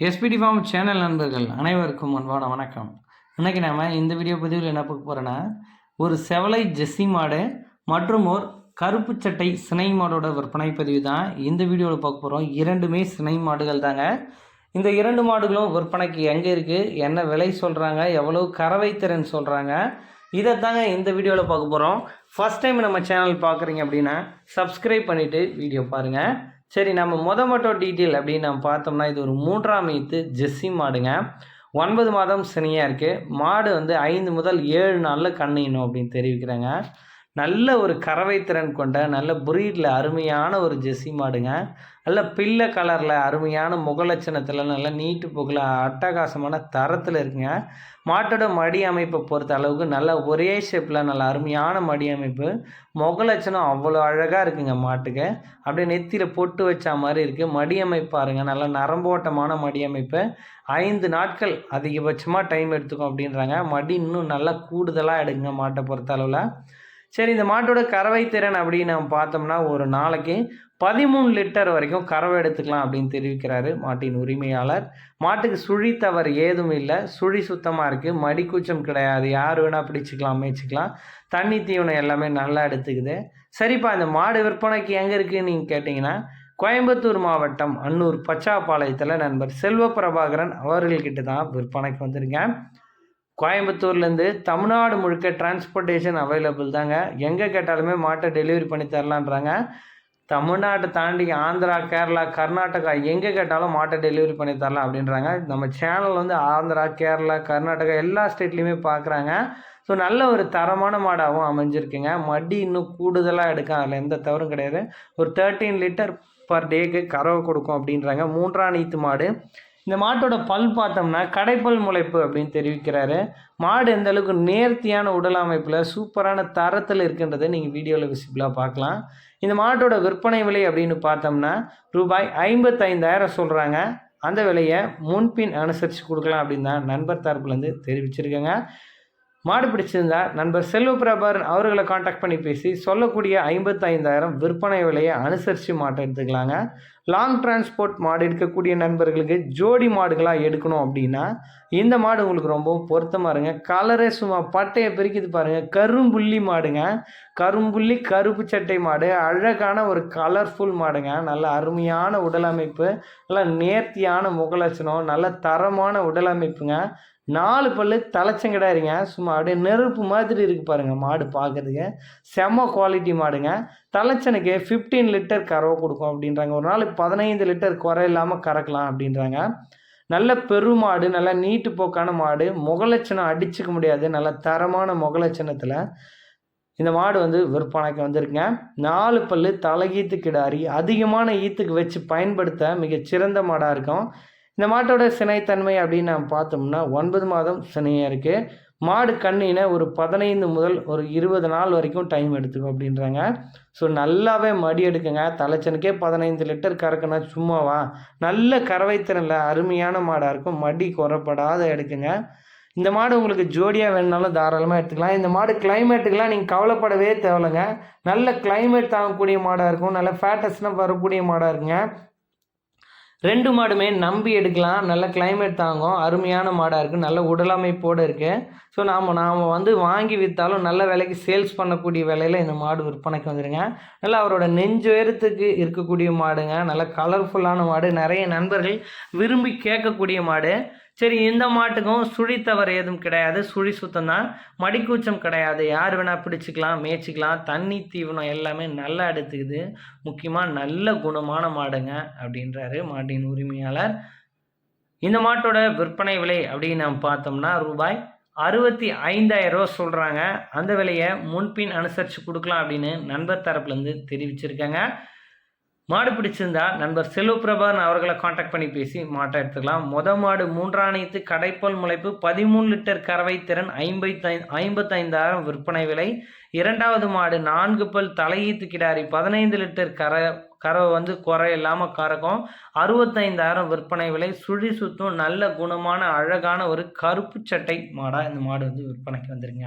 SPD form channel நண்பர்கள் அனைவருக்கும் அன்பான வணக்கம். இன்றைக்கி நாம் இந்த வீடியோ பதிவில் என்ன பார்க்க போகிறோன்னா ஒரு செவலை ஜெஸ்ஸி மாடு மற்றும் ஒரு கருப்பு சட்டை சினை மாடோட விற்பனை பதிவு தான் இந்த வீடியோவில் பார்க்க போகிறோம் இரண்டுமே சினை மாடுகள் தாங்க. இந்த இரண்டு மாடுகளும் விற்பனைக்கு எங்கே இருக்குது என்ன விலை சொல்கிறாங்க எவ்வளோ கறவை திறன் சொல்கிறாங்க இதை தாங்க இந்த வீடியோவில் பார்க்க போகிறோம் ஃபஸ்ட் டைம் நம்ம சேனல் பார்க்குறீங்க அப்படின்னா சப்ஸ்கிரைப் பண்ணிவிட்டு வீடியோ பாருங்கள் சரி நம்ம முத மட்டும் டீட்டெயில் அப்படின்னு நம்ம பார்த்தோம்னா இது ஒரு மூன்றாம் ஈத்து ஜெஸ்ஸி மாடுங்க. ஒன்பது மாதம் சனியாக இருக்குது மாடு வந்து ஐந்து முதல் ஏழு நாளில் கண்ணியணும் அப்படின்னு தெரிவிக்கிறாங்க. நல்ல ஒரு கறவை திறன் கொண்ட நல்ல புரீடில் அருமையான ஒரு ஜெஸ்ஸி மாடுங்க. நல்ல பில்லை கலரில் அருமையான முகலட்சணத்தில் நல்ல நீட்டு போக்கில் அட்டகாசமான தரத்தில் இருக்குங்க. மாட்டோட மடி அமைப்பை பொறுத்த அளவுக்கு நல்ல ஒரே ஷேப்பில் நல்ல அருமையான மடி அமைப்பு. முகலட்சணம் அவ்வளோ அழகாக இருக்குங்க மாட்டுக்கு. அப்படியே நெத்தியில் பொட்டு வச்ச மாதிரி இருக்குது மடி அமைப்பு பாருங்கள் நல்ல நரம்போட்டமான மடி அமைப்பு. ஐந்து நாட்கள் அதிகபட்சமாக டைம் எடுத்துக்கும் அப்படின்றாங்க. மடி இன்னும் நல்லா கூடுதலாக எடுங்க மாட்டை பொறுத்த அளவில். சரி இந்த மாட்டோட கறவை திறன் அப்படின்னு நம்ம பார்த்தோம்னா ஒரு நாளைக்கு பதிமூணு லிட்டர் வரைக்கும் கறவை எடுத்துக்கலாம் அப்படின்னு தெரிவிக்கிறாரு மாட்டின் உரிமையாளர். மாட்டுக்கு சுழி தவறு ஏதும் இல்லை. சுழி சுத்தமாக இருக்குது மடிக்கூச்சம் கிடையாது. யார் வேணால் பிடிச்சிக்கலாம் மேய்ச்சிக்கலாம். தண்ணி தீவனம் எல்லாமே நல்லா எடுத்துக்குது. சரிப்பா இந்த மாடு விற்பனைக்கு எங்கே இருக்குதுன்னு நீங்கள் கேட்டிங்கன்னா கோயம்புத்தூர் மாவட்டம் அன்னூர் பச்சாப்பாளையத்தில் நண்பர் செல்வ பிரபாகரன் அவர்கள்கிட்ட தான் விற்பனைக்கு வந்திருக்கேன். கோயம்புத்தூர்லேருந்து தமிழ்நாடு முழுக்க டிரான்ஸ்போர்ட்டேஷன் அவைலபிள் தாங்க. எங்கே கேட்டாலுமே மாட்டை டெலிவரி பண்ணி தரலான்றாங்க. தமிழ்நாட்டை தாண்டி ஆந்திரா கேரளா கர்நாடகா எங்கே கேட்டாலும் மாட்டை டெலிவரி பண்ணி தரலாம் அப்படின்றாங்க. நம்ம சேனல் வந்து ஆந்திரா கேரளா கர்நாடகா எல்லா ஸ்டேட்லேயுமே பார்க்குறாங்க ஸோ நல்ல ஒரு தரமான மாடாகவும் அமைஞ்சிருக்குங்க. மடி இன்னும் கூடுதலாக எடுக்கும் அதில் எந்த தவறும் கிடையாது. ஒரு தேர்ட்டீன் லிட்டர் பர் டேக்கு கறவை கொடுக்கும் அப்படின்றாங்க. மூன்றாம் நீத்து மாடு. இந்த மாட்டோட பல் பார்த்தோம்னா கடைப்பல் முளைப்பு அப்படின்னு தெரிவிக்கிறாரு. மாடு எந்த அளவுக்கு நேர்த்தியான உடல் அமைப்பில் சூப்பரான தரத்தில் இருக்கின்றதை நீங்கள் வீடியோவில் விசிபிளாக பார்க்கலாம். இந்த மாட்டோட விற்பனை விலை அப்படின்னு பார்த்தோம்னா ரூபாய் ஐம்பத்தைந்தாயிரம் சொல்கிறாங்க அந்த விலையை முன்பின் அனுசரித்து கொடுக்கலாம் அப்படின்னு தான் நண்பர் தரப்புலேருந்து தெரிவிச்சிருக்கேங்க. மாடு பிடிச்சிருந்தா நண்பர் செல்வ பிரபாரன் அவர்களை காண்டாக்ட் பண்ணி பேசி சொல்லக்கூடிய ஐம்பத்தைந்தாயிரம் விற்பனை விலையை அனுசரித்து மாட்டை எடுத்துக்கலாங்க. லாங் டிரான்ஸ்போர்ட் மாடு எடுக்கக்கூடிய நண்பர்களுக்கு ஜோடி மாடுகளாக எடுக்கணும் அப்படின்னா இந்த மாடு உங்களுக்கு ரொம்பவும் பொருத்தமாக இருங்க கலரே சும்மா பட்டையை பிரிக்குது பாருங்கள் கரும்புள்ளி மாடுங்க. கரும்புள்ளி கருப்பு சட்டை மாடு. அழகான ஒரு கலர்ஃபுல் மாடுங்க. நல்ல அருமையான உடல் அமைப்பு நல்ல நேர்த்தியான முகலட்சணம். நல்ல தரமான உடல் அமைப்புங்க நாலு பல்லு தலைச்சங்கடாருங்க சும்மா அப்படியே நெருப்பு மாதிரி இருக்கு பாருங்க மாடு பார்க்கறதுக்கு செம குவாலிட்டி மாடுங்க. தலைச்சனுக்கு ஃபிஃப்டீன் லிட்டர் கறவை கொடுக்கும் அப்படின்றாங்க. ஒரு நாள் பதினைந்து லிட்டர் குறை இல்லாமல் கறக்கலாம் அப்படின்றாங்க. நல்ல பெருமாடு நல்ல நீட்டு போக்கான மாடு. முகலட்சணம் அடிச்சுக்க முடியாது. நல்ல தரமான முகலட்சணத்தில் இந்த மாடு வந்து விற்பனைக்கு வந்திருக்குங்க. நாலு பல்லு தலைகீத்து கிடாரி அதிகமான ஈத்துக்கு வச்சு பயன்படுத்த மிக சிறந்த மாடாக இருக்கும். இந்த மாட்டோட சினைத்தன்மை அப்படின்னு நம்ம பார்த்தோம்னா ஒன்பது மாதம் சினையாக இருக்குது மாடு கண்ணின ஒரு பதினைந்து முதல் ஒரு இருபது நாள் வரைக்கும் டைம் எடுத்துக்கும் அப்படின்றாங்க. ஸோ நல்லாவே மடி எடுக்குங்க. தலைச்சனுக்கே பதினைந்து லிட்டர் கறக்குனா சும்மாவா? நல்ல கறவைத்திறனில் அருமையான மாடாக இருக்கும். மடி குறப்படாத எடுக்குங்க. இந்த மாடு உங்களுக்கு ஜோடியாக வேணுனாலும் தாராளமாக எடுத்துக்கலாம். இந்த மாடு கிளைமேட்டுக்கெலாம் நீங்கள் கவலைப்படவே தேவையில்லைங்க. நல்ல கிளைமேட் தாங்கக்கூடிய மாடாக இருக்கும். நல்ல ஃபேட்டஸ்னால் வரக்கூடிய மாடாக இருக்குங்க. ரெண்டு மாடுமே நம்பி எடுக்கலாம். நல்ல கிளைமேட் தாங்கும். அருமையான மாடாக இருக்குது நல்ல உடலமைப்போடு இருக்குது ஸோ நாம் நாம் வந்து வாங்கி விற்றாலும் நல்ல விலைக்கு சேல்ஸ் பண்ணக்கூடிய விலையில் இந்த மாடு விற்பனைக்கு வந்துடுங்க நல்லா அவரோட நெஞ்சுயரத்துக்கு இருக்கக்கூடிய மாடுங்க. நல்ல கலர்ஃபுல்லான மாடு. நிறைய நண்பர்கள் விரும்பி கேட்கக்கூடிய மாடு. சரி இந்த மாட்டுக்கும் சுழி தவறு எதுவும் கிடையாது. சுழி சுத்தம் தான் மடிக்கூச்சம் கிடையாது. யார் வேணால் பிடிச்சிக்கலாம் மேய்ச்சிக்கலாம். தண்ணி தீவனம் எல்லாமே நல்லா எடுத்துக்குது. முக்கியமாக நல்ல குணமான மாடுங்க அப்படின்றாரு மாட்டின் உரிமையாளர். இந்த மாட்டோட விற்பனை விலை அப்படின்னு நம்ம பார்த்தோம்னா ரூபாய் அறுபத்தி ஐந்தாயிரம் ரூபா சொல்கிறாங்க அந்த விலையை முன்பின் அனுசரித்து கொடுக்கலாம் அப்படின்னு நண்பர் தரப்புலேருந்து தெரிவிச்சிருக்காங்க. மாடு பிடிச்சிருந்தா நண்பர் செல்வபிரபான் அவர்களை காண்டாக்ட் பண்ணி பேசி மாட்டை எடுத்துக்கலாம். மொத மாடு மூன்றாணையத்து கடைப்பால் முளைப்பு பதிமூணு லிட்டர் கறவை திறன் ஐம்பத்தி ஐம்பத்தைந்தாயிரம் விற்பனை விலை. இரண்டாவது மாடு நான்கு பல் தலையீத்து கிடாரி பதினைந்து லிட்டர் கர கறவை வந்து குறை இல்லாமல் கறக்கும். அறுபத்தைந்தாயிரம் விற்பனை விலை. சுழி சுத்தும் நல்ல குணமான அழகான ஒரு கருப்பு சட்டை மாடாக இந்த மாடு வந்து விற்பனைக்கு வந்துருங்க.